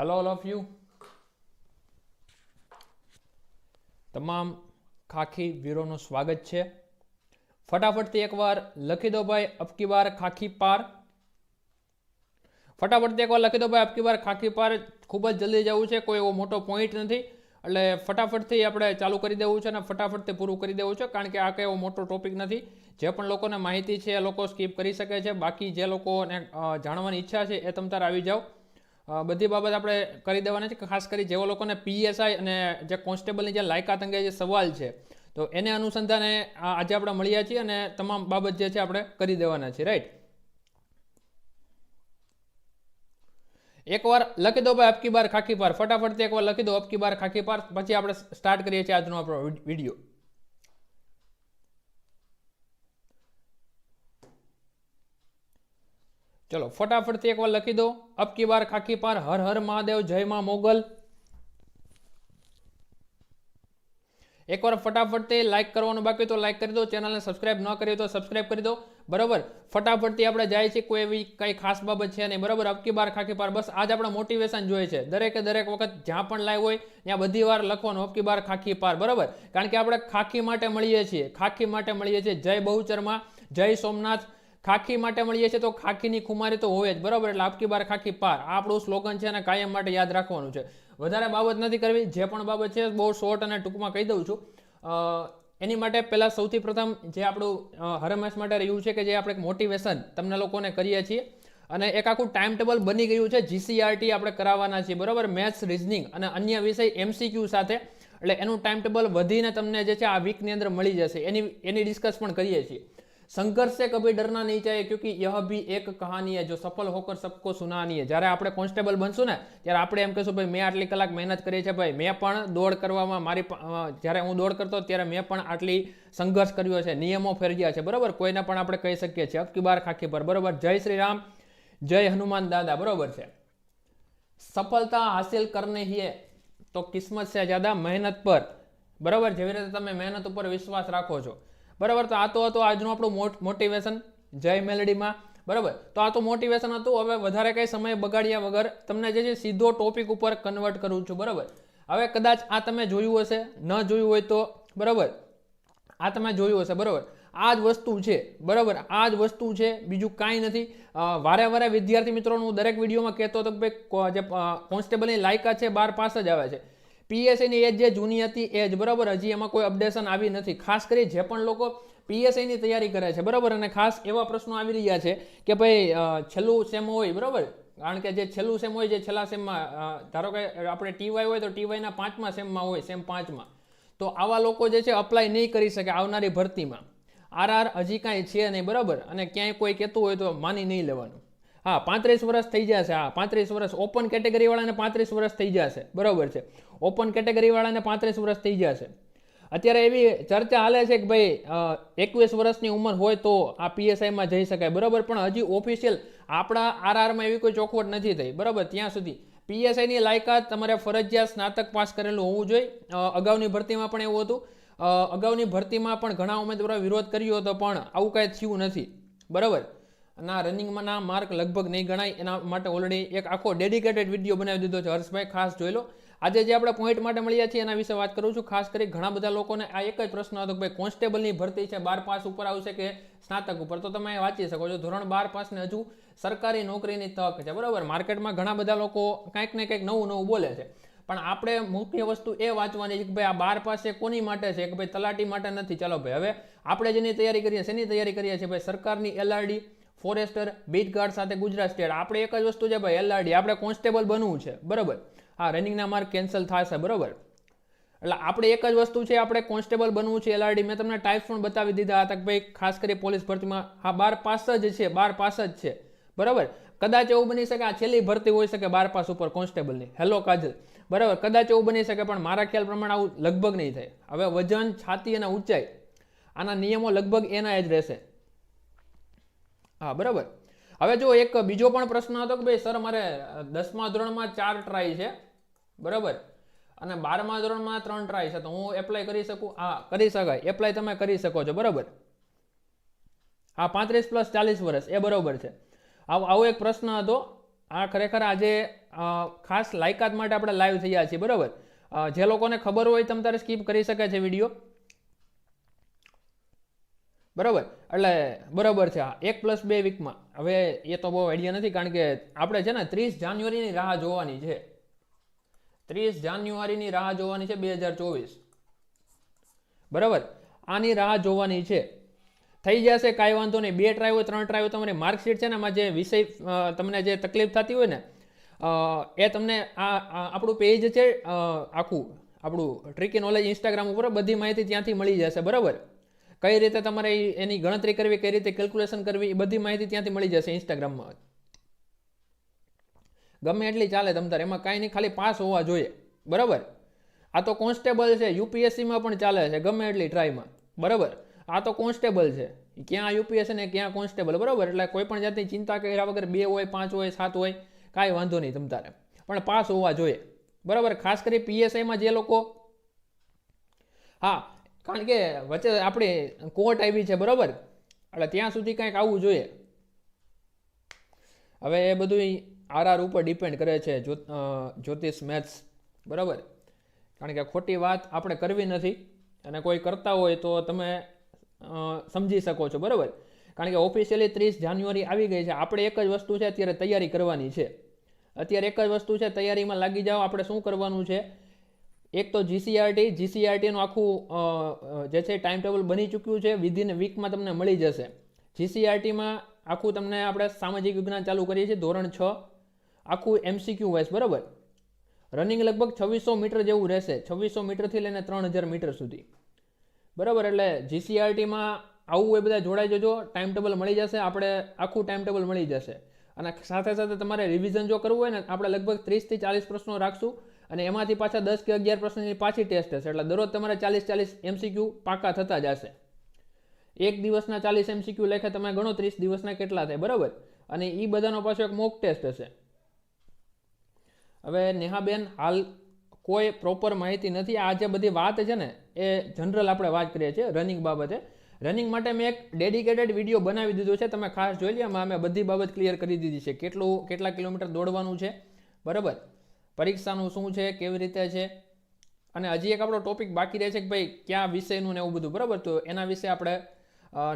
Hello all of you તમામ ખાખી વીરોનું સ્વાગત છે. ફટાફટથી એકવાર લખી દો ભાઈ, અબકી બાર ખાખી પાર. ફટાફટથી એકવાર લખી દો ભાઈ, અબકી બાર ખાખી પાર. ખૂબ જ જલ્દી જવું છે, કોઈ એવો મોટો પોઈન્ટ નથી. એટલે ફટાફટથી આપણે ચાલુ કરી દેવું છે અને ફટાફટથી પૂરું કરી દેવું છે, કારણ કે આ કંઈ એવો મોટો ટોપિક નથી. જે પણ લોકોને માહિતી છે એ લોકો સ્કીપ કરી શકે છે. બાકી જે લોકોને જાણવાની ઈચ્છા છે એ તમ તાર આવી જાઓ. બધી બાબત આપણે કરી દેવાની છે, ખાસ કરી જેવા લોકોને પીએસઆઈ અને જે કોન્સ્ટેબલની જે લાયકાત અંગે જે સવાલ છે, તો એને અનુસંધાને આજે આપણે મળ્યા છીએ અને તમામ બાબત જે છે આપણે કરી દેવાના છીએ રાઈટ એકવાર લખી દો ભાઈ, અબકી બાર, ખાકી પાર ફટાફટથી એકવાર લખી દો, અબકી બાર, ખાકી પાર પછી આપણે સ્ટાર્ટ કરીએ છીએ આજનો આપણો વીડિયો ચલો, ફટાફટથી એકવાર લખી દો. અબકી બાર ખાકી પાર, હર હર મહાદેવ, જય માં મોગલ. એકવાર ફટાફટથી લાઈક કરવાનું બાકી તો લાઈક કરી દો. ચેનલને સબસ્ક્રાઇબ ન કરી તો સબસ્ક્રાઇબ કરી દો. બરાબર? ફટાફટથી આપણે જાય છે કોઈ એવી કંઈ ખાસ બાબત છે નહીં. બરાબર? અબકી બાર ખાકી પાર. બસ આજ આપણે મોટિવેશન જોઈએ છે. દરેકે દરેક વખત જ્યાં પણ લાઈવ હોય, ત્યાં બધી વાર લખવાનું, અબકી બાર ખાખી પાર. બરાબર? કારણ કે આપણે ખાખી માટે મળીએ છીએ. ખાખી માટે મળીએ છીએ. જય બહુચરમાં, જય સોમનાથ. ખાખી માટે મળીએ છીએ તો ખાખીની ખુમારી તો હોય જ, બરાબર? એટલે આપકી બાર ખાખી પાર. આપણું સ્લોગન છે અને કાયમ માટે યાદ રાખવાનું છે. વધારે બાબત નથી કરવી, જે પણ બાબત છે બહુ શોર્ટ અને ટૂંકમાં કહી દઉં છું. એની માટે પહેલાં સૌથી પ્રથમ જે આપણું હરમેશ માટે રહ્યું છે કે જે આપણે મોટિવેશન તમને લોકોને કરીએ છીએ. અને એક આખું ટાઈમ ટેબલ બની ગયું છે જીસીઆરટી આપણે કરાવવાના છીએ, બરાબર? મેથ્સ રિઝનિંગ અને અન્ય વિષય એમસીક્યુ સાથે. એટલે એનું ટાઈમ ટેબલ વધીને તમને જે છે આ વીકની અંદર મળી જશે. એની એની ડિસ્કસ પણ કરીએ છીએ. संघर्ष से कभी डरना नहीं चाहिए क्योंकि यह भी एक कहानी है जो सफल होकर सबको सुनानी है જ્યારે આપણે કોન્સ્ટેબલ બનશું ને ત્યારે આપણે એમ કહીશું ભાઈ મેં આટલી કલાક મહેનત કરી છે ભાઈ મેં પણ દોડ કરવામાં મારી પ- અ, જ્યારે હું દોડ કરતો ત્યારે મેં પણ આટલી સંઘર્ષ કર્યો છે નિયમો ફેરવ્યા છે બરોબર કોઈને પણ આપણે કહી શકીએ છીએ અબકી બાર ખાખી પર બરોબર જય શ્રી રામ જય હનુમાન દાદા બરોબર છે સફળતા હાસિલ કરને હી હે તો કિસ્મત સે જ્યાદા મહેનત પર બરાબર જેવી રીતે તમે મહેનત ઉપર વિશ્વાસ રાખો છો બરાબર? તો આ તો હતો આજનું આપણું મોટિવેશન જય મેલેડીમાં. બરાબર? તો આ તો મોટિવેશન હતું. હવે વધારે કંઈ સમય બગાડ્યા વગર તમને જે છે સીધો ટોપિક ઉપર કન્વર્ટ કરું છું. બરાબર? હવે કદાચ આ તમે જોયું હશે, ન જોયું હોય તો, બરાબર? આ તમે જોયું હશે, બરાબર? આ જ વસ્તુ છે. બરાબર? આ જ વસ્તુ છે. બીજું કાંઈ નથી. વારે વારે વિદ્યાર્થી મિત્રોનું દરેક વિડીયોમાં કહેતો હતો કે ભાઈ જે કોન્સ્ટેબલની લાયકા છે, બાર પાસ જ આવે છે. પીએસઆઈની એજ જે જૂની હતી એ જ બરાબર? હજી એમાં કોઈ અપડેશન આવી નથી. ખાસ કરી જે પણ લોકો પીએસઆઈની તૈયારી કરે છે, બરાબર? અને ખાસ એવા પ્રશ્નો આવી રહ્યા છે કે ભાઈ છેલ્લું સેમ હોય, બરાબર? કારણ કે જે છેલ્લું સેમ હોય, જે છેલ્લા સેમમાં ધારો કે આપણે ટીવાય હોય તો ટીવાયના પાંચમા સેમમાં હોય સેમ પાંચમાં. તો આવા લોકો જે છે અપ્લાય નહીં કરી શકે આવનારી ભરતીમાં. આરઆર હજી કાંઈ છે નહીં, બરાબર? અને ક્યાંય કોઈ કહેતું હોય તો માની નહીં લેવાનું. હા, પાંત્રીસ વર્ષ થઈ જશે. હા, પાંત્રીસ વર્ષ ઓપન કેટેગરીવાળાને પાંત્રીસ વર્ષ થઈ જશે. બરાબર છે. ઓપન કેટેગરીવાળાને પાંત્રીસ વર્ષ થઈ જશે. અત્યારે એવી ચર્ચા હાલે છે કે ભાઈ એકવીસ વર્ષની ઉંમર હોય તો આ પીએસઆઈમાં જઈ શકાય. બરાબર, પણ હજી ઓફિશિયલ આપણા આરઆરમાં એવી કોઈ ચોખવટ નથી થઈ. બરાબર, ત્યાં સુધી. પીએસઆઈની લાયકાત તમારે ફરજિયાત સ્નાતક પાસ કરેલું હોવું જોઈએ. અગાઉની ભરતીમાં પણ એવું હતું. અગાઉની ભરતીમાં પણ ઘણા ઉમેદવારો વિરોધ કર્યો હતો, પણ આવું કાંઈ થયું નથી. બરાબર. ના રનિંગમાંના માર્ક લગભગ નહીં ગણાય. એના માટે ઓલરેડી એક આખો ડેડિકેટેડ વીડિયો બનાવી દીધો છે. હર્ષભાઈ, ખાસ જોઈ લો. આજે જે આપણે પોઈન્ટ માટે મળ્યા છીએ એના વિશે વાત કરું છું. ખાસ કરી ઘણા બધા લોકોને આ એક જ પ્રશ્ન હતો કે ભાઈ કોન્સ્ટેબલની ભરતી છે, બાર પાસ ઉપર આવશે કે સ્નાતક ઉપર? તો તમે વાંચી શકો છો. ધોરણ બાર પાસને હજુ સરકારી નોકરીની તક છે. બરાબર? માર્કેટમાં ઘણા બધા લોકો કંઈક ને કંઈક નવું નવું બોલે છે. પણ આપણે મુખ્ય વસ્તુ એ વાંચવાની છે કે ભાઈ, આ બાર પાસે કોની માટે છે? કે ભાઈ, તલાટી માટે નથી? ચાલો ભાઈ, હવે આપણે જેની તૈયારી કરીએ, શેની તૈયારી કરીએ છીએ? ભાઈ, સરકારની એલઆરડી ફોરેસ્ટર બીટ ગાર્ડ સાથે ગુજરાત સ્ટેટ આપણે એક જ વસ્તુ છે ભાઈ, એલઆરડી. આપણે કોન્સ્ટેબલ બનવું છે. બરાબર? હા રનિંગના માર્ક કેન્સલ થશે, બરાબર? એટલે આપણે એક જ વસ્તુ છે, આપણે કોન્સ્ટેબલ બનવું છે, એલઆરડી. મેં તમને ટાઈપ્સ પણ બતાવી દીધા હતા કે ભાઈ, ખાસ કરી પોલીસ ભરતીમાં, હા, બાર પાસ જ છે, બાર પાસ જ છે. બરાબર? કદાચ એવું બની શકે, આ છેલ્લી ભરતી હોઈ શકે બાર પાસ ઉપર કોન્સ્ટેબલની. હેલો કાજલ. બરાબર? કદાચ એવું બની શકે, પણ મારા ખ્યાલ પ્રમાણે આવું લગભગ નહીં થાય. હવે વજન છાતી અને ઊંચાઈ. આના નિયમો લગભગ એના જ રહેશે. હા, બરાબર. હવે જો એક બીજો પણ પ્રશ્ન હતો કે ભાઈ, સર, મારે દસમા ધોરણમાં ચાર ટ્રાય છે. બરાબર? અને બારમા ધોરણમાં ત્રણ ટ્રાય છે. તો હું એપ્લાય કરી શકું? હા, કરી શકાય. એપ્લાય તમે કરી શકો છો. બરાબર? હા, પાંત્રીસ પ્લસ ચાલીસ વર્ષ. એ બરાબર છે. આવો આવો એક પ્રશ્ન હતો. આ ખરેખર આજે ખાસ લાયકાત માટે આપણે લાઈવ થયા છીએ. બરાબર? જે લોકોને ખબર હોય, તમ તારે સ્કીપ કરી શકે છે વીડિયો. બરાબર? એટલે બરાબર છે એક પ્લસ બે વીકમાં હવે એ તો બહુ આઈડિયા નથી, કારણ કે આપણે છે ને ત્રીસ જાન્યુઆરીની રાહ જોવાની છે. ત્રીસ જાન્યુઆરીની રાહ જોવાની છે બે હજાર ચોવીસ. બરાબર? આની રાહ જોવાની છે. થઈ જશે કાંઈ વાંધો નહીં. બે ટ્રાય ત્રણ ટ્રાય હોય, તમારી માર્કશીટ છે ને એમાં જે વિષય તમને જે તકલીફ થતી હોય ને એ તમને આ આપણું પેજ છે આખું. આપણું ટ્રીકી નોલેજ ઇન્સ્ટાગ્રામ ઉપર બધી માહિતી ત્યાંથી મળી જશે. બરાબર? કઈ રીતે તમારે એની ગણતરી કરવી, કઈ રીતે કેલ્ક્યુલેશન કરવી, એ બધી માહિતી ત્યાંથી મળી જશે ઇન્સ્ટાગ્રામમાં ગમે એટલી ચાલે તમ તારે. એમાં કાંઈ નહીં, ખાલી પાસ હોવા જોઈએ. બરાબર? આ તો કોન્સ્ટેબલ છે યુપીએસસીમાં પણ ચાલે છે, ગમે એટલી ટ્રાયમાં બરાબર? આ તો કોન્સ્ટેબલ છે. ક્યાં યુપીએસસી ને ક્યાં કોન્સ્ટેબલ બરાબર? એટલે કોઈ પણ જાતની ચિંતા કર્યા વગર બે હોય, પાંચ હોય, સાત હોય, કાંઈ વાંધો નહીં તમ તારે. પણ પાસ હોવા જોઈએ. બરાબર? ખાસ કરી પીએસઆઈમાં જે લોકો હા કારણ કે વચ્ચે આપણી કોર્ટ આવી છે, બરાબર? એટલે ત્યાં સુધી કંઈક આવવું જોઈએ. હવે એ બધું આરઆર ઉપર ડિપેન્ડ કરે છે જ્યોતિષ મેથ્સ બરાબર? કારણ કે ખોટી વાત આપણે કરવી નથી અને કોઈ કરતા હોય તો તમે સમજી શકો છો, બરાબર? કારણ કે ઓફિશિયલી ત્રીસ જાન્યુઆરી આવી ગઈ છે, આપણે એક જ વસ્તુ છે, અત્યારે તૈયારી કરવાની છે. અત્યારે એક જ વસ્તુ છે, તૈયારીમાં લાગી જાઓ, આપણે શું કરવાનું છે? એક તો જીસીઆરટી જીસીઆરટીનું આખું જે છે ટાઈમ ટેબલ બની ચૂક્યું છે વિધિન વીકમાં તમને મળી જશે. જીસીઆરટીમાં આખું તમને આપણે સામાજિક વિજ્ઞાન ચાલુ કરીએ છીએ, ધોરણ છ, આખું એમસીક્યુ વાઇઝ બરાબર? રનિંગ લગભગ છવ્વીસો મીટર જેવું રહેશે, છવ્વીસો મીટરથી લઈને ત્રણ હજાર મીટર સુધી. બરાબર, એટલે જીસીઆરટીમાં આવું એ બધા જોડાઈ જજો ટાઈમ ટેબલ મળી જશે, આપણે આખું ટાઈમ ટેબલ મળી જશે. અને સાથે સાથે તમારે રિવિઝન જો કરવું હોય ને, આપણે લગભગ ત્રીસથી ચાલીસ પ્રશ્નો રાખશું. અને એમાંથી પાછા દસ કે અગિયાર પ્રશ્નની પાછી ટેસ્ટ હશે. એટલે દરરોજ તમારે ચાલીસ ચાલીસ એમસીક્યુ પાકા થતા જશે એક દિવસના ચાલીસ એમસીક્યુ લેખે તમે ગણો, ત્રીસ દિવસના કેટલા થાય, બરાબર? અને એ બધાનો પાછો એક મોક ટેસ્ટ હશે. હવે નેહાબેન, હાલ કોઈ પ્રોપર માહિતી નથી. આ જે બધી વાત છે ને, એ જનરલ આપણે વાત કરીએ છીએ રનિંગ બાબતે. રનિંગ માટે મેં એક ડેડિકેટેડ વીડિયો બનાવી દીધો છે. તમે ખાસ જોઈ લો અમે બધી બાબત ક્લિયર કરી દીધી છે. કેટલું, કેટલા કિલોમીટર દોડવાનું છે, બરાબર? પરીક્ષાનું શું છે, કેવી રીતે છે? અને હજી એક આપણો ટોપિક બાકી રહે છે કે ભાઈ ક્યાં વિષયનું ને એવું બધું, બરાબર? તો એના વિશે આપણે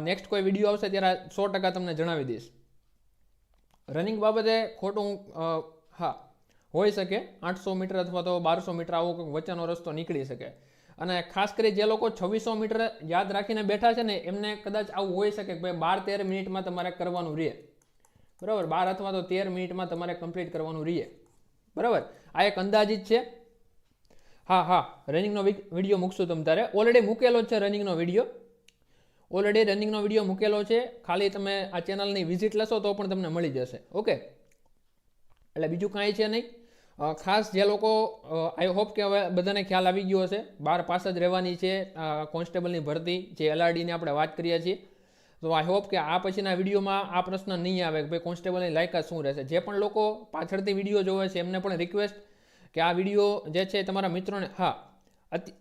નેક્સ્ટ કોઈ વીડિયો આવશે ત્યારે સો ટકા તમને જણાવી દઈશ. રનિંગ બાબતે ખોટું હા હોઈ શકે. આઠસો મીટર અથવા તો બારસો મીટર આવો કંઈક વચ્ચેનો રસ્તો નીકળી શકે. અને ખાસ કરી જે લોકો છવ્વીસો મીટર યાદ રાખીને બેઠા છે ને, એમને કદાચ આવું હોઈ શકે કે ભાઈ બાર તેર મિનિટમાં તમારે કરવાનું રહે. બરાબર? બાર અથવા તો તેર મિનિટમાં તમારે કમ્પ્લીટ કરવાનું રહે. બરાબર? આ એક અંદાજિત છે. હા હા રનિંગનો વીડિયો મૂકશું તમ તારે. ઓલરેડી મૂકેલો છે રનિંગનો વીડિયો ઓલરેડી રનિંગનો વીડિયો મૂકેલો છે. ખાલી તમે આ ચેનલની વિઝિટ લેશો તો પણ તમને મળી જશે. ઓકે એટલે બીજું કાંઈ છે નહીં. ખાસ જે લોકો આઈ હોપ કે હવે બધાને ખ્યાલ આવી ગયો હશે. બાર પાસ જ રહેવાની છે કોન્સ્ટેબલની ભરતી, જે એલઆરડીની આપણે વાત કરીએ છીએ. તો આઈ હોપ કે આ પછીના વિડીયોમાં આ પ્રશ્ન નહીં આવે કે ભાઈ કોન્સ્ટેબલની લાયકાત શું રહેશે. જે પણ લોકો પાછળથી વીડિયો જોવે છે, એમને પણ રિક્વેસ્ટ કે આ વીડિયો જે છે તમારા મિત્રોને, હા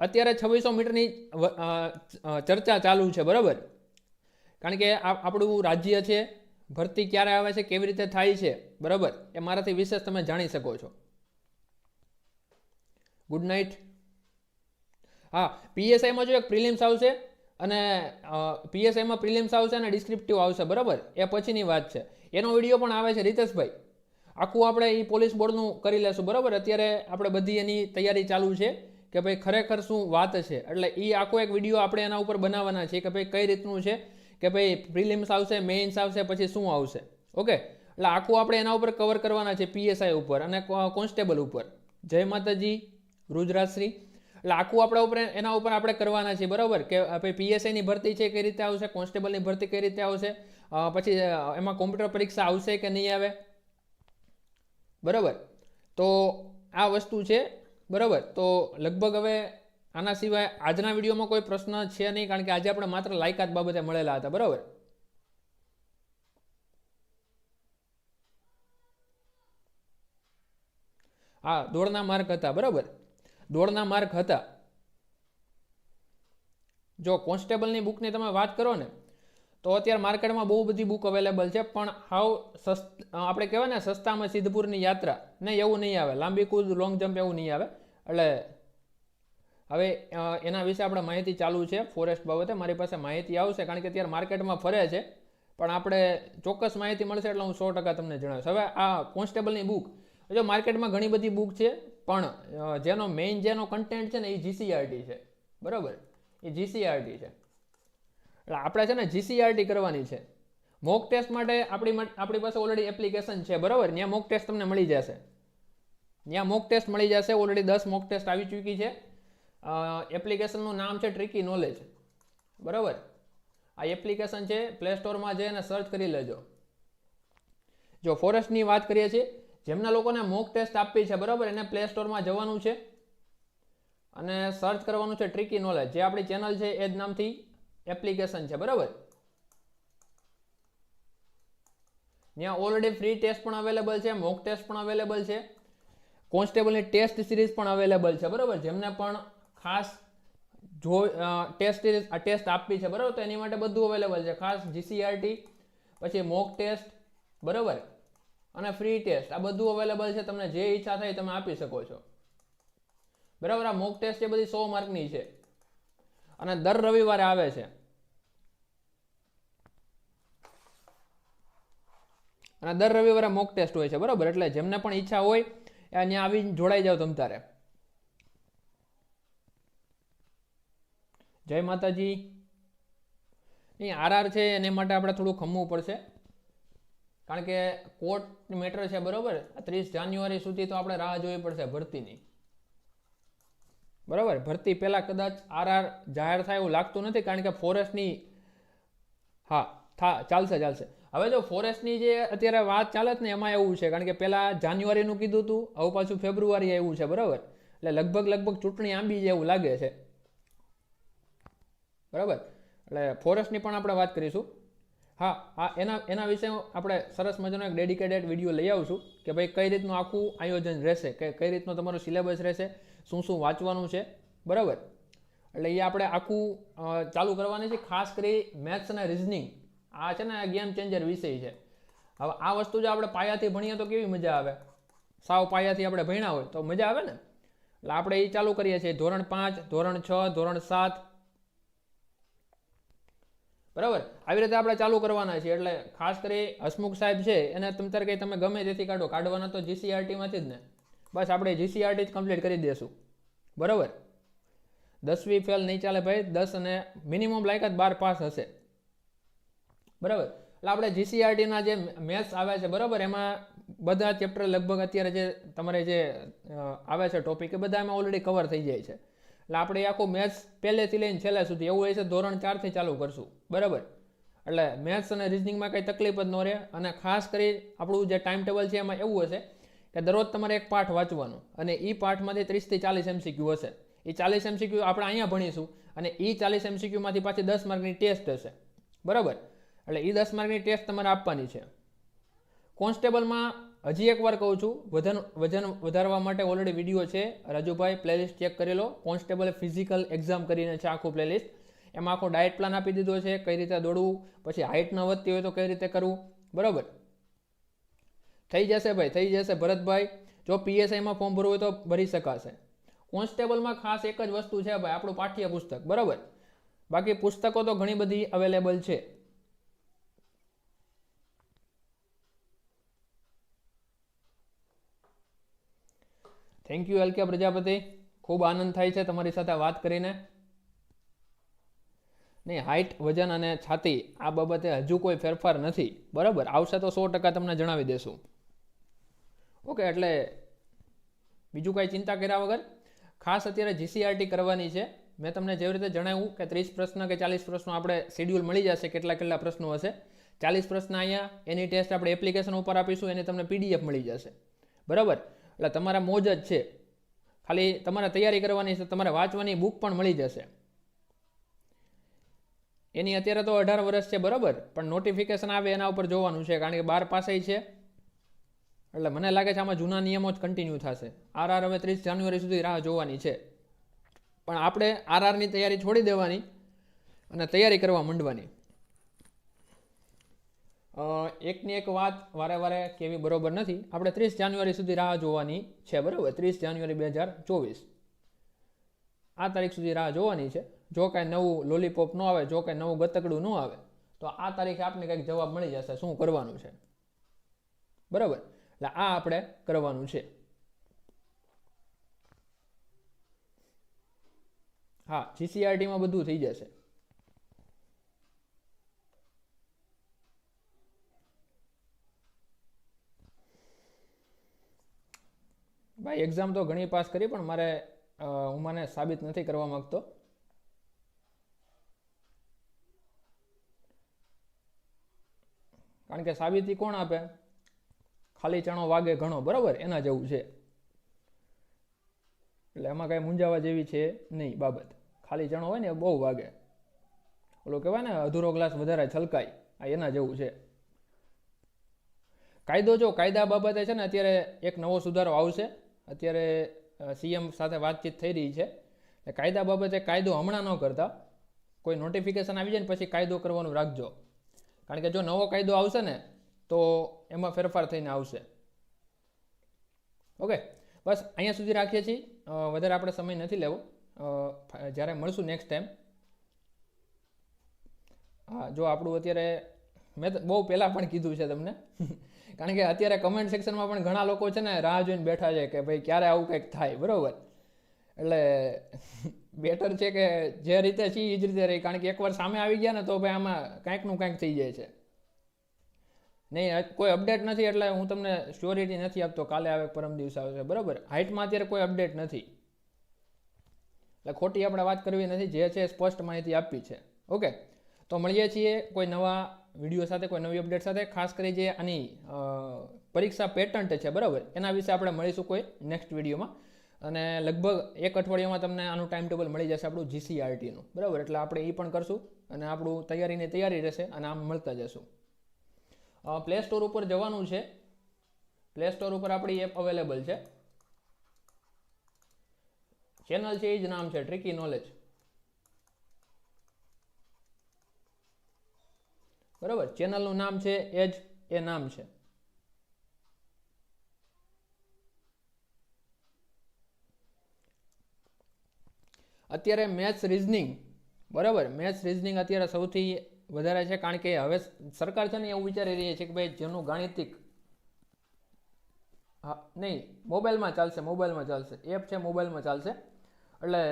અત્યારે છવ્વીસો મીટરની ચર્ચા ચાલુ છે, બરાબર? કારણ કે આપણું રાજ્ય છે, ભરતી ક્યારે આવે છે, કેવી રીતે થાય છે, બરાબર? એ મારાથી વિશેષ તમે જાણી શકો છો. ગુડ નાઇટ હા પીએસઆઈમાં જો એક પ્રિલિમ્સ આવશે અને પીએસઆઈમાં પ્રિલિમ્સ આવશે અને ડિસ્ક્રિપ્ટિવ આવશે, બરાબર? એ પછીની વાત છે. એનો વીડિયો પણ આવે છે રીતેશભાઈ. આખું આપણે એ પોલીસ બોર્ડનું કરી લેશું, બરાબર? અત્યારે આપણે બધી એની તૈયારી ચાલુ છે કે ભાઈ ખરેખર શું વાત છે? એટલે એ આખો એક વીડિયો આપણે એના ઉપર બનાવવાના છે કે ભાઈ કઈ રીતનું છે કે ભાઈ પ્રિલિમ્સ આવશે મેઇન્સ આવશે, પછી શું આવશે? ઓકે? એટલે આખું આપણે એના ઉપર કવર કરવાના છે પીએસઆઈ ઉપર અને કોન્સ્ટેબલ ઉપર. જય માતાજી, રુદ્રાશ્રી. એટલે આખું આપણા ઉપર, એના ઉપર આપણે કરવાના છીએ, બરાબર? કે ભાઈ પીએસઆઈની ભરતી છે કઈ રીતે આવશે કોન્સ્ટેબલની ભરતી કઈ રીતે આવશે પછી એમાં કોમ્પ્યુટર પરીક્ષા આવશે કે નહીં આવે? બરાબર? તો આ વસ્તુ છે, બરાબર? તો લગભગ હવે આના સિવાય આજના વિડીયોમાં કોઈ પ્રશ્ન છે નહીં, કારણ કે આજે આપણે માત્ર લાયકાત બાબતે મળેલા હતા, બરાબર? હા, દોડના માર્ક હતા, બરાબર? દોડના માર્ક હતા. જો કોન્સ્ટેબલની બુકની તમે વાત કરો ને, તો અત્યારે માર્કેટમાં બહુ બધી બુક અવેલેબલ છે, પણ હાવ સસ્ત, આપણે કહેવાય ને સસ્તામાં સિદ્ધપુરની યાત્રા નહીં એવું નહીં આવે. લાંબી કૂદ લોંગ જમ્પ એવું નહીં આવે. એટલે હવે એના વિશે આપણે માહિતી ચાલુ છે ફોરેસ્ટ બાબતે. મારી પાસે માહિતી આવશે, કારણ કે અત્યારે માર્કેટમાં ફરે છે. પણ આપણે ચોક્કસ માહિતી મળશે એટલે હું સો ટકા તમને જણાવીશ. હવે આ કોન્સ્ટેબલની બુક, જો માર્કેટમાં ઘણી બધી બુક છે પણ જેનો મેઇન જેનો કન્ટેન્ટ છે ને એ જીસીઆરટી છે. બરાબર? એ જીસીઆરટી છે. એટલે આપણે છે ને જીસીઆરટી કરવાની છે. મોક ટેસ્ટ માટે આપણી આપણી પાસે ઓલરેડી એપ્લિકેશન છે, બરાબર? ત્યાં મોક ટેસ્ટ તમને મળી જશે. ત્યાં મોક ટેસ્ટ મળી જશે ઓલરેડી દસ મોક ટેસ્ટ આવી ચૂકી છે. એપ્લિકેશનનું નામ છે ટ્રિકી નોલેજ બરાબર? આ એપ્લિકેશન છે પ્લે સ્ટોરમાં જઈને સર્ચ કરી લેજો. જો ફોરેસ્ટની વાત કરીએ છીએ જેમના લોકોને મોક ટેસ્ટ આપવી છે, બરાબર? એને પ્લે સ્ટોરમાં જવાનું છે. અને સર્ચ કરવાનું છે ટ્રીકી નોલેજ જે આપણી ચેનલ છે, એ જ નામથી એપ્લિકેશન છે, બરાબર? ત્યાં ઓલરેડી ફ્રી ટેસ્ટ પણ અવેલેબલ છે મોક ટેસ્ટ પણ અવેલેબલ છે. કોન્સ્ટેબલની ટેસ્ટ સિરીઝ પણ અવેલેબલ છે, બરાબર? જેમને પણ ખાસ જો ટેસ્ટ આ ટેસ્ટ આપવી છે, બરાબર? તો એની માટે બધું અવેલેબલ છે. ખાસ જીસીઆરટી પછી મોક ટેસ્ટ બરાબર? અને ફ્રી ટેસ્ટ આ બધું અવેલેબલ છે, તમને જે ઈચ્છા થાય તમે આપી શકો છો. બરાબર? આ મોક ટેસ્ટ એ બધી સો માર્કની છે. અને દર રવિવારે આવે છે. અને દર રવિવારે મોક ટેસ્ટ હોય છે, બરાબર? એટલે જેમને પણ ઈચ્છા હોય, એ ત્યાં આવીને જોડાઈ જાવ તમ તારે. જય માતાજી. નહીં આરઆર છે, એને માટે આપણે થોડું ખમવું પડશે. કારણ કે કોર્ટ મેટર છે બરાબર? ત્રીસ જાન્યુઆરી સુધી તો આપણે રાહ જોવી પડશે ભરતીની. બરાબર? ભરતી પહેલાં કદાચ આરઆર જાહેર થાય એવું લાગતું નથી કારણ કે ફોરેસ્ટની હા, થા, ચાલશે ચાલશે. હવે જો ફોરેસ્ટની જે અત્યારે વાત ચાલે ને, એમાં એવું છે કારણ કે પહેલાં જાન્યુઆરીનું કીધું હતું, હવે પાછું ફેબ્રુઆરી આવ્યું છે, બરાબર? એટલે લગભગ લગભગ ચૂંટણી આંબી જાય એવું લાગે છે. બરાબર? એટલે ફોરેસ્ટની પણ આપણે વાત કરીશું. હા હા, એના એના વિશે આપણે સરસ મજાનો એક ડેડિકેટેડ વીડિયો લઈ આવશું કે ભાઈ કઈ રીતનું આખું આયોજન રહેશે, કે કઈ રીતનું તમારું સિલેબસ રહેશે, શું શું વાંચવાનું છે, બરાબર? એટલે એ આપણે આખું ચાલુ કરવાની છે, ખાસ કરી મેથ્સ અને રિઝનિંગ આ છે ને ગેમ ચેન્જર વિષય છે. હવે આ વસ્તુ જો આપણે પાયાથી ભણીએ તો કેવી મજા આવે? સાવ પાયાથી આપણે ભણ્યા હોય તો મજા આવે ને? એટલે આપણે એ ચાલુ કરીએ છીએ ધોરણ પાંચ, ધોરણ છ, ધોરણ સાત બરાબર? આવી રીતે આપણે ચાલુ કરવાના છીએ. એટલે ખાસ કરી હસમુખ સાહેબ છે, એને તમ તાર કંઈ તમે ગમે તેથી કાઢો. કાઢવાના તો જીસીઆરટીમાંથી જ ને. બસ આપણે જીસીઆરટી જ કમ્પ્લીટ કરી દઈશું બરાબર? દસવી ફેલ નહીં ચાલે ભાઈ. દસ અને મિનિમમ લાયકાત બાર પાસ હશે. બરાબર? એટલે આપણે જીસીઆરટીના જે મેથ્સ આવ્યા છે, બરાબર? એમાં બધા ચેપ્ટર લગભગ અત્યારે જે તમારે જે આવે છે ટોપિક એ બધા એમાં ઓલરેડી કવર થઈ જાય છે. એટલે આપણે આખું મેથ્સ પહેલેથી લઈને છેલ્લા સુધી એવું હોય છે, ધોરણ ચારથી ચાલુ કરશું. બરાબર? એટલે મેથ્સ અને રિઝનિંગમાં કંઈ તકલીફ જ ન રહે અને ખાસ કરી આપણું જે ટાઈમ ટેબલ છે એમાં એવું હશે કે દરરોજ તમારે એક પાઠ વાંચવાનો અને એ પાઠમાંથી ત્રીસથી ચાલીસ એમસીક્યુ હશે. એ ચાલીસ એમસીક્યુ આપણે અહીંયા ભણીશું અને એ ચાલીસ એમસીક્યુમાંથી પાછી દસ માર્કની ટેસ્ટ હશે. બરાબર? એટલે એ દસ માર્કની ટેસ્ટ તમારે આપવાની છે. કોન્સ્ટેબલમાં હજી એકવાર કહું છું, વજન વજન વધારવા માટે ઓલરેડી વીડિયો છે. રાજુભાઈ પ્લેલિસ્ટ ચેક કરી લો. કોન્સ્ટેબલ ફિઝિકલ એક્ઝામ કરીને છે આખું પ્લેલિસ્ટ એમાં આખો ડાયટ પ્લાન આપી દીધો છે, કઈ રીતે દોડવું, પછી હાઇટ ન વધતી હોય તો કઈ રીતે કરવું. બરાબર? થઈ જશે ભાઈ, થઈ જશે. ભરતભાઈ, જો પીએસઆઈમાં ફોર્મ ભરવું હોય તો ભરી શકાશે. કોન્સ્ટેબલમાં ખાસ એક જ વસ્તુ છે ભાઈ, આપણું પાઠ્ય પુસ્તક બરાબર? બાકી પુસ્તકો તો ઘણી બધી અવેલેબલ છે. Thank you L K Prajapati. ખૂબ આનંદ થાય છે તમારી સાથે વાત કરીને. નહીં હાઇટ વજન અને છાતી આ બાબતે હજુ કોઈ ફેરફાર નથી. બરાબર? આવશે તો સો ટકા તમને જણાવી દેશું. ઓકે એટલે બીજું કાંઈ ચિંતા કર્યા વગર. ખાસ અત્યારે જીસીઆરટી કરવાની છે. મેં તમને જેવી રીતે જણાવ્યું કે ત્રીસ પ્રશ્ન કે ચાલીસ પ્રશ્નો આપણે શેડ્યુલ મળી જશે, કેટલા કેટલા પ્રશ્નો હશે. ચાલીસ પ્રશ્ન અહીંયા, એની ટેસ્ટ આપણે એપ્લિકેશન ઉપર આપીશું, એને તમને પીડીએફ મળી જશે. બરાબર? એટલે તમારા મોજ જ છે. ખાલી તમારે તૈયારી કરવાની છે, તમારે વાંચવાની બુક પણ મળી જશે. એની અત્યારે તો અઢાર વર્ષ છે, બરાબર? પણ નોટિફિકેશન આવે એના ઉપર જોવાનું છે, કારણ કે બાર પાસે છે. એટલે મને લાગે છે આમાં જૂના નિયમો જ કન્ટિન્યુ થશે. આરઆર હવે ત્રીસ જાન્યુઆરી સુધી રાહ જોવાની છે. પણ આપણે આરઆરની તૈયારી છોડી દેવાની અને તૈયારી કરવા માંડવાની. એકની એક વાત વારે વારે કેવી બરોબર નથી. આપણે ત્રીસ જાન્યુઆરી સુધી રાહ જોવાની છે, બરાબર? ત્રીસ જાન્યુઆરી બે હજાર ચોવીસ. આ તારીખ સુધી રાહ જોવાની છે. જો કાંઈ નવું લોલીપોપ ન આવે, જો કાંઈ નવું ગતકડું ન આવે, તો આ તારીખે આપને કંઈક જવાબ મળી જશે શું કરવાનું છે. બરાબર? એટલે આ આપણે કરવાનું છે. હા જીસીઆરટીમાં બધું થઈ જશે. ભાઈ એક્ઝામ તો ઘણી પાસ કરી, પણ મારે હું મને સાબિત નથી કરવા માંગતો. કારણ કે સાબિતી કોણ આપે? ખાલી ચણો વાગે ઘણો, બરાબર? એના જેવું છે. એટલે એમાં કાંઈ મૂંઝાવા જેવી છે નહીં, બાબત. ખાલી ચણો હોય ને બહુ વાગે. ઓલો કહેવાય ને, અધૂરો ગ્લાસ વધારે છલકાય. આ એના જેવું છે. કાયદો જો કાયદા બાબતે છે ને, અત્યારે એક નવો સુધારો આવશે. અત્યારે સીએમ સાથે વાતચીત થઈ રહી છે. એટલે કાયદા બાબતે કાયદો હમણાં ન કરતા. કોઈ નોટિફિકેશન આવી જાય ને પછી કાયદો કરવાનું રાખજો. કારણ કે જો નવો કાયદો આવશે ને, તો એમાં ફેરફાર થઈને આવશે. ઓકે? બસ, અહીંયા સુધી રાખીએ છીએ. વધારે આપણે સમય નથી લેવો. જ્યારે મળશું નેક્સ્ટ ટાઈમ હા, જો આપણું અત્યારે, મેં બહુ પહેલાં પણ કીધું છે તમને. કારણ કે અત્યારે કમેન્ટ સેક્શનમાં પણ ઘણા લોકો છે ને રાહ જોઈને બેઠા છે કે ભાઈ ક્યારે આવું કંઈક થાય, બરાબર? એટલે બેટર છે કે જે રીતે છે એ જ રીતે રહી. કારણ કે એકવાર સામે આવી ગયા ને તો ભાઈ આમાં કાંઈકનું કાંઈક થઈ જાય છે. નહીં કોઈ અપડેટ નથી એટલે હું તમને શ્યોરિટી નથી આપતો, કાલે આવે પરમ દિવસ આવશે. બરાબર? હાઇટમાં અત્યારે કોઈ અપડેટ નથી. એટલે ખોટી આપણે વાત કરવી નથી, જે છે સ્પષ્ટ માહિતી આપવી છે. ઓકે તો મળીએ છીએ કોઈ નવા વીડિયો સાથે, કોઈ નવી અપડેટ સાથે, ખાસ કરી જે આની પરીક્ષા પેટન્ટ છે, બરાબર? એના વિશે આપણે મળીશું કોઈ નેક્સ્ટ વિડીયોમાં અને લગભગ એક અઠવાડિયામાં તમને આનું ટાઈમ ટેબલ મળી જશે આપણું જીસીઆરટીનું બરાબર? એટલે આપણે એ પણ કરશું અને આપણું તૈયારીની તૈયારી રહેશે અને આમ મળતા જશું. પ્લે સ્ટોર ઉપર જવાનું છે. પ્લે સ્ટોર ઉપર આપણી એપ અવેલેબલ છે. ચેનલ છે એ જ નામ છે ટ્રિકી નોલેજ બરાબર? ચેનલનું નામ છે, એ જ એ નામ છે. અત્યારે મેથ્સ રિઝનિંગ બરાબર? મેથ્સ રિઝનિંગ અત્યારે સૌથી વધારે છે, કારણ કે હવે સરકાર છે ને એવું વિચારી રહી છે કે ભાઈ, જેનું ગાણિતિક હા, નહીં, મોબાઈલમાં ચાલશે મોબાઈલમાં ચાલશે. એપ છે, મોબાઈલમાં ચાલશે. એટલે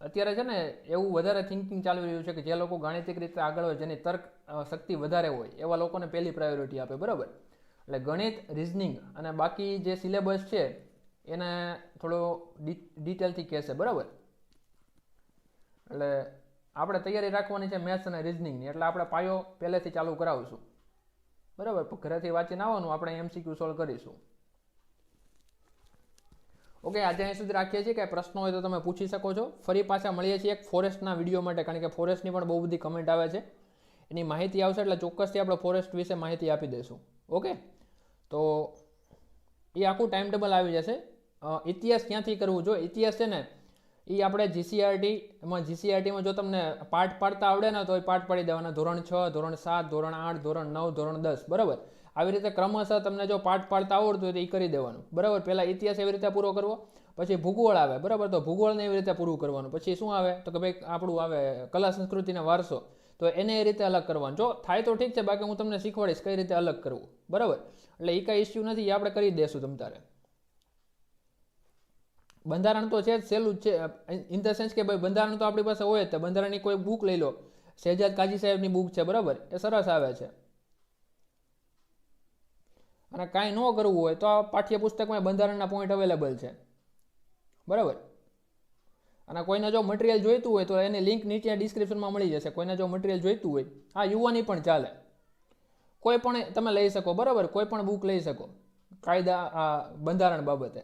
અત્યારે છે ને એવું વધારે થિંકિંગ ચાલી રહ્યું છે કે જે લોકો ગાણિતિક રીતે આગળ હોય, જેની તર્ક શક્તિ વધારે હોય, એવા લોકોને પહેલી પ્રાયોરિટી આપે, બરાબર? એટલે ગણિત રિઝનિંગ અને બાકી જે સિલેબસ છે, એને થોડો ડિટેલથી કહેશે, બરાબર? એટલે આપણે તૈયારી રાખવાની છે મેથ્સ અને રિઝનિંગની એટલે આપણે પાયો પહેલેથી ચાલુ કરાવીશું. બરાબર? ઘરેથી વાંચીને આવવાનું, આપણે એમસીક્યુ સોલ્વ કરીશું. ઓકે આજે અહીં સુધી રાખીએ છીએ કે પ્રશ્નો હોય તો તમે પૂછી શકો છો. ફરી પાછા મળીએ છીએ એક ફોરેસ્ટના વીડિયો માટે, કારણ કે ફોરેસ્ટની પણ બહુ બધી કમેન્ટ આવે છે. એની માહિતી આવશે એટલે ચોક્કસથી આપણે ફોરેસ્ટ વિશે માહિતી આપી દઈશું. ઓકે તો એ આખું ટાઈમ ટેબલ આવી જશે. ઇતિહાસ ક્યાંથી કરવું? જો ઇતિહાસ છે ને, એ આપણે જીસીઆરટી એમાં જીસીઆરટીમાં જો તમને પાઠ પાડતા આવડે ને, તો એ પાઠ પાડી દેવાના. ધોરણ છ, ધોરણ સાત, ધોરણ આઠ, ધોરણ નવ, ધોરણ દસ. બરાબર? આવી રીતે ક્રમશઃ તમને જો પાઠ પાડતા આવડતું હોય તો એ કરી દેવાનું. બરાબર? પહેલાં ઇતિહાસ એવી રીતે પૂરો કરવો, પછી ભૂગોળ આવે, બરાબર? તો ભૂગોળને એવી રીતે પૂરું કરવાનું. પછી શું આવે? તો કે ભાઈ આપણું આવે કલા સંસ્કૃતિના વારસો. તો એને એ રીતે અલગ કરવાનું. જો થાય તો ઠીક છે, બાકી હું તમને શીખવાડીશ કઈ રીતે અલગ કરવું. બરાબર? એટલે એ કાંઈ ઇસ્યુ નથી એ આપણે કરી દેશું તમ તારે. બંધારણ તો છે જ, સહેલું છે. ઇન ધ સેન્સ કે ભાઈ બંધારણ તો આપણી પાસે હોય જ, તે બંધારણની કોઈ બુક લઈ લો. શહેજાદ કાજી સાહેબની બુક છે, બરાબર? એ સરસ આવે છે. અને કાંઈ ન કરવું હોય તો આ પાઠ્યપુસ્તકમાં બંધારણના પોઈન્ટ અવેલેબલ છે. બરાબર? અને કોઈને જો મટીરિયલ જોઈતું હોય તો એની લિંક નીચે ડિસ્ક્રિપ્શનમાં મળી જશે. કોઈને જો મટીરિયલ જોઈતું હોય હા યુવાની પણ ચાલે. કોઈ પણ તમે લઈ શકો, બરાબર? કોઈ પણ બુક લઈ શકો. કાયદા, આ બંધારણ બાબતે.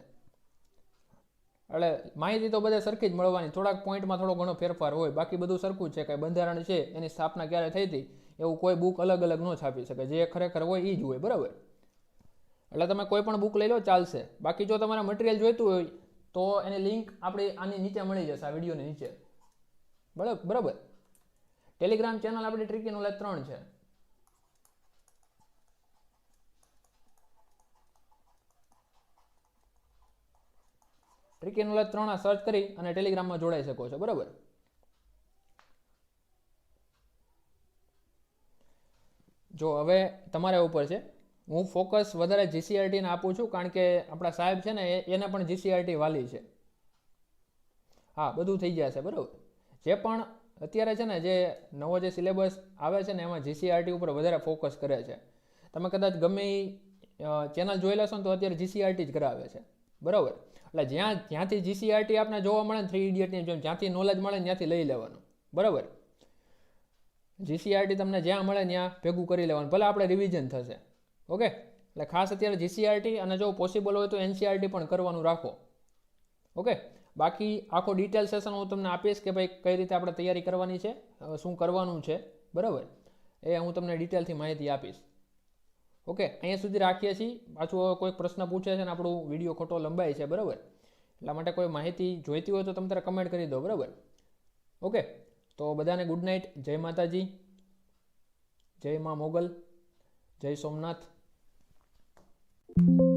એટલે માહિતી તો બધા સરખી જ મળવાની. થોડાક પોઈન્ટમાં થોડો ઘણો ફેરફાર હોય. બાકી બધું સરખું છે. કે બંધારણ છે, એની સ્થાપના ક્યારે થઈ હતી, એવું કોઈ બુક અલગ અલગ ન છાપી શકે. જે ખરેખર હોય એ જ હોય. બરાબર? એટલે તમે કોઈ પણ બુક લઈ લો, ચાલશે. બાકી જો તમારે મટીરિયલ જોઈતું હોય, તો એની લિંક આપણે આની નીચે મળી જશે, આ વિડીયોની નીચે. બરાબર બરાબર. ટેલિગ્રામ ચેનલ આપણી ટ્રીકી નોલેજ ત્રણ છે. ટ્રીકી નોલેજ ત્રણ આ સર્ચ કરી અને ટેલિગ્રામમાં જોડાઈ શકો છો, બરાબર. જો હવે તમારા ઉપર છે. હું ફોકસ વધારે જીસીઆરટીને આપું છું, કારણ કે આપણા સાહેબ છે ને એને પણ જીસીઆરટી વાલી છે. હા, બધું થઈ જશે, બરાબર. જે પણ અત્યારે છે ને, જે નવો જે સિલેબસ આવે છે ને, એમાં જીસીઆરટી ઉપર વધારે ફોકસ કરે છે. તમે કદાચ ગમે ચેનલ જોઈ લેશો ને, તો અત્યારે જીસીઆરટી જ કરાવે છે. બરાબર. એટલે જ્યાં, જ્યાંથી જીસીઆરટી આપણે જોવા મળે ને થ્રી ઇડિયટની જેમ, જ્યાંથી નોલેજ મળે ત્યાંથી લઈ લેવાનું. બરાબર. જીસીઆરટી તમને જ્યાં મળે ત્યાં ભેગું કરી લેવાનું. ભલે આપણે રિવિઝન થશે. ઓકે? એટલે ખાસ અત્યારે જીસીઆરટી અને જો પોસિબલ હોય તો એનસીઆરટી પણ કરવાનું રાખો. ઓકે? બાકી આખો ડિટેલ સેશન હું તમને આપીશ કે ભાઈ કઈ રીતે આપણે તૈયારી કરવાની છે શું કરવાનું છે, બરાબર? એ હું તમને ડિટેલથી માહિતી આપીશ. ઓકે? અહીંયા સુધી રાખીએ છીએ. પાછું કોઈક કોઈ પ્રશ્ન પૂછે છે ને આપણું વીડિયો ખોટો લંબાય છે, બરાબર? એટલા માટે કોઈ માહિતી જોઈતી હોય તો તમે તારે કમેન્ટ કરી દો, બરાબર? ઓકે? તો બધાને ગુડ નાઇટ જય માતાજી. જય મા મોગલ. જય સોમનાથ. you